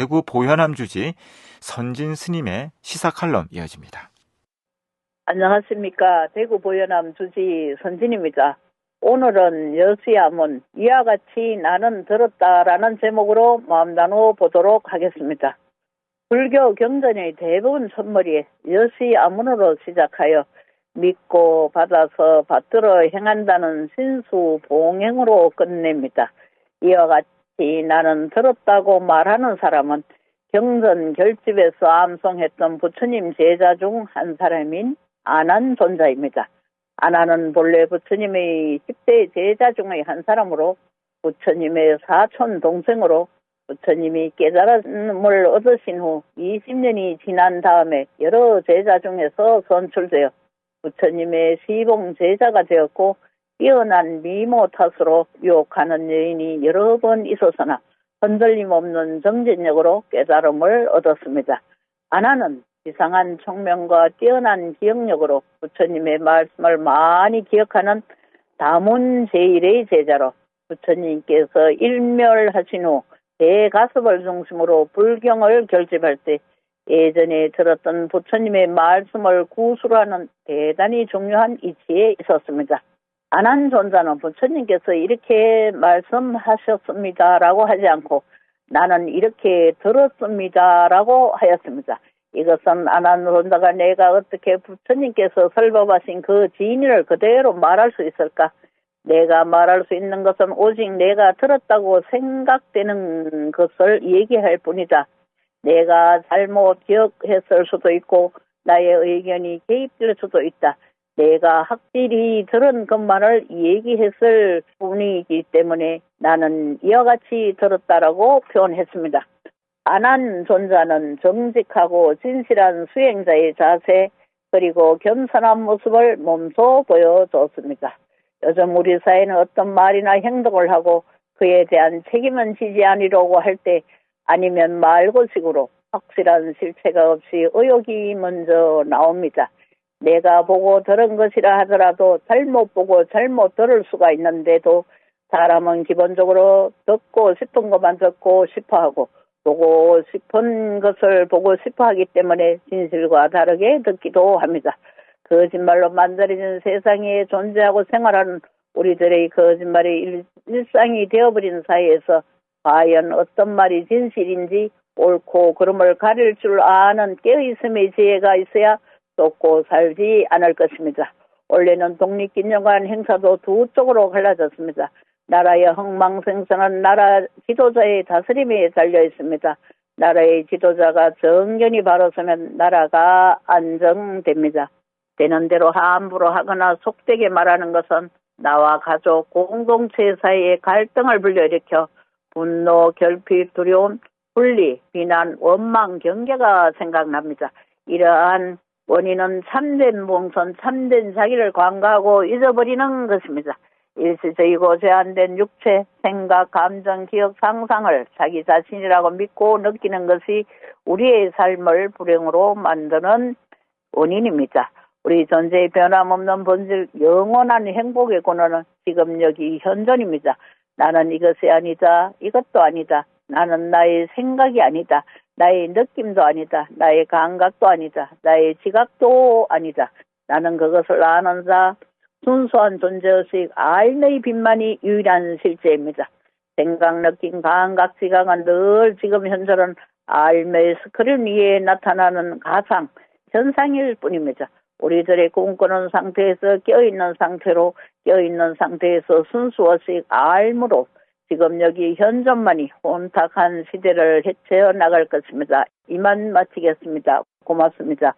대구 보현암 주지 선진 스님의 시사 칼럼 이어집니다. 안녕하십니까. 대구 보현암 주지 선진입니다. 오늘은 여수야문 이와 같이 나는 들었다라는 제목으로 마음 나누어 보도록 하겠습니다. 불교 경전의 대부분 선물이 여시 아문으로 시작하여 믿고 받아서 받들어 행한다는 신수 봉행으로 끝냅니다. 이와 같이 나는 들었다고 말하는 사람은 경전 결집에서 암송했던 부처님 제자 중 한 사람인 안한 존자입니다. 아나는 본래 부처님의 10대 제자 중의 한 사람으로 부처님의 사촌 동생으로 부처님이 깨달음을 얻으신 후 20년이 지난 다음에 여러 제자 중에서 선출되어 부처님의 시봉 제자가 되었고 뛰어난 미모 탓으로 유혹하는 여인이 여러 번 있었으나 흔들림 없는 정진력으로 깨달음을 얻었습니다. 아나는 이상한 총명과 뛰어난 기억력으로 부처님의 말씀을 많이 기억하는 다문 제일의 제자로 부처님께서 일멸하신 후 대가섭을 중심으로 불경을 결집할 때 예전에 들었던 부처님의 말씀을 구술하는 대단히 중요한 이치에 있었습니다. 안한 존자는 부처님께서 이렇게 말씀하셨습니다라고 하지 않고 나는 이렇게 들었습니다라고 하였습니다. 이것은 안한 존자가 내가 어떻게 부처님께서 설법하신 그 진리를 그대로 말할 수 있을까? 내가 말할 수 있는 것은 오직 내가 들었다고 생각되는 것을 얘기할 뿐이다. 내가 잘못 기억했을 수도 있고 나의 의견이 개입될 수도 있다. 내가 확실히 들은 것만을 얘기했을 뿐이기 때문에 나는 이와 같이 들었다라고 표현했습니다. 안한 존자는 정직하고 진실한 수행자의 자세 그리고 겸손한 모습을 몸소 보여줬습니다. 요즘 우리 사회는 어떤 말이나 행동을 하고 그에 대한 책임은 지지 아니려고 할 때 아니면 말고식으로 확실한 실체가 없이 의욕이 먼저 나옵니다. 내가 보고 들은 것이라 하더라도 잘못 보고 잘못 들을 수가 있는데도 사람은 기본적으로 듣고 싶은 것만 듣고 싶어 하고 보고 싶은 것을 보고 싶어 하기 때문에 진실과 다르게 듣기도 합니다. 거짓말로 만들어진 세상에 존재하고 생활하는 우리들의 거짓말이 일상이 되어버린 사이에서 과연 어떤 말이 진실인지 옳고 그름을 가릴 줄 아는 깨어있음의 지혜가 있어야 쏟고 살지 않을 것입니다. 원래는 독립기념관 행사도 두 쪽으로 갈라졌습니다. 나라의 흥망생성은 나라 지도자의 다스림에 달려 있습니다. 나라의 지도자가 정견이 바로 서면 나라가 안정됩니다. 되는 대로 함부로 하거나 속되게 말하는 것은 나와 가족, 공동체 사이에 갈등을 불러일으켜 분노, 결핍, 두려움, 분리, 비난, 원망, 경계가 생각납니다. 이러한 원인은 참된 몽선, 참된 자기를 관가하고 잊어버리는 것입니다. 일시적이고 제한된 육체, 생각, 감정, 기억, 상상을 자기 자신이라고 믿고 느끼는 것이 우리의 삶을 불행으로 만드는 원인입니다. 우리 존재의 변함없는 본질, 영원한 행복의 근원은 지금 여기 현존입니다. 나는 이것이 아니다, 이것도 아니다. 나는 나의 생각이 아니다. 나의 느낌도 아니다. 나의 감각도 아니다. 나의 지각도 아니다. 나는 그것을 아는 자, 순수한 존재의식, 알의 빛만이 유일한 실제입니다. 생각, 느낌, 감각, 지각은 늘 지금 현존은 알의 스크린 위에 나타나는 가상, 현상일 뿐입니다. 우리들의 꿈꾸는 상태에서 껴있는 상태로 껴있는 상태에서 순수의식 알므로 지금 여기 현존만이 혼탁한 시대를 해체어 나갈 것입니다. 이만 마치겠습니다. 고맙습니다.